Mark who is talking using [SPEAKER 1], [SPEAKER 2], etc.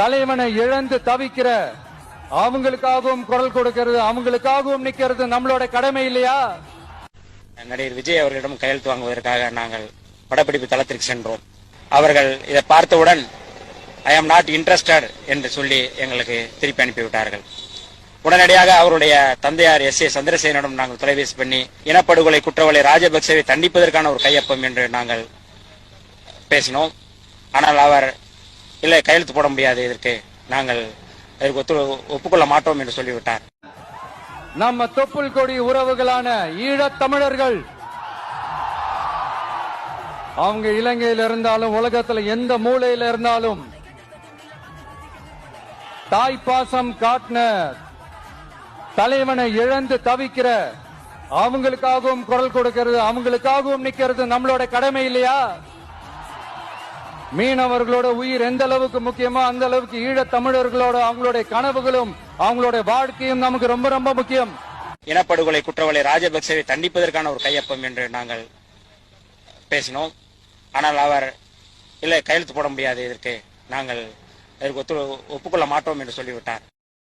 [SPEAKER 1] தலைவனை இழந்து தவிக்கிற அவங்களுக்காகவும் குரல் கொடுக்கிறது அவங்களுக்காகவும் நிக்கிறது நம்மளோட கடமை இல்லையா?
[SPEAKER 2] நடிகர் விஜய் அவர்களிடம் கையெழுத்து வாங்குவதற்காக நாங்கள் படப்பிடிப்பு தளத்திற்கு சென்றோம். அவர்கள் இதை பார்த்தவுடன் ஐ ஆம் நாட் இன்ட்ரெஸ்டட் என்று சொல்லி எங்களுக்கு திருப்பி அனுப்பிவிட்டார்கள். உடனடியாக அவருடைய தந்தையார் எஸ் ஏ சந்திரசேனிடம் நாங்கள் தொலைபேசி பண்ணி இனப்படுகொலை குற்றவாளி ராஜபக்சேவை தண்டிப்பதற்கான ஒரு கையொப்பம் என்று நாங்கள் பேசினோம். ஆனால் அவர் இல்லை கையெழுத்து போட முடியாது இதற்கு. நாங்கள் இதற்கு ஒத்து ஒப்புக்கொள்ள மாட்டோம் என்று சொல்லிவிட்டார்.
[SPEAKER 1] நம்ம தொப்புள் கொடி உறவுகளான ஈழத் தமிழர்கள் அவங்க இலங்கையில் இருந்தாலும் உலகத்துல எந்த மூலையில இருந்தாலும் தாய் பாசம் காட்டின தலைவனை இழந்து தவிக்கிற அவங்களுக்காகவும் குரல் கொடுக்கிறது அவங்களுக்காகவும் நிக்கிறது நம்மளோட கடமை இல்லையா? மீனவர்களோட உயிர் எந்த அளவுக்கு முக்கியமோ அந்த அளவுக்கு ஈழத் தமிழர்களோட அவங்களுடைய கனவுகளும் அவங்களுடைய வாழ்க்கையும் நமக்கு ரொம்ப ரொம்ப முக்கியம்.
[SPEAKER 2] இனப்படுகொலை குற்றவாளி ராஜபக்சேவை தண்டிப்பதற்கான ஒரு கையொப்பம் என்று நாங்கள் பேசினோம். ஆனால் அவர் இல்லை கையெழுத்து போட முடியாது இதற்கு நாங்கள் இதற்கு ஒப்புக்கொள்ள மாட்டோம் என்று சொல்லிவிட்டார்.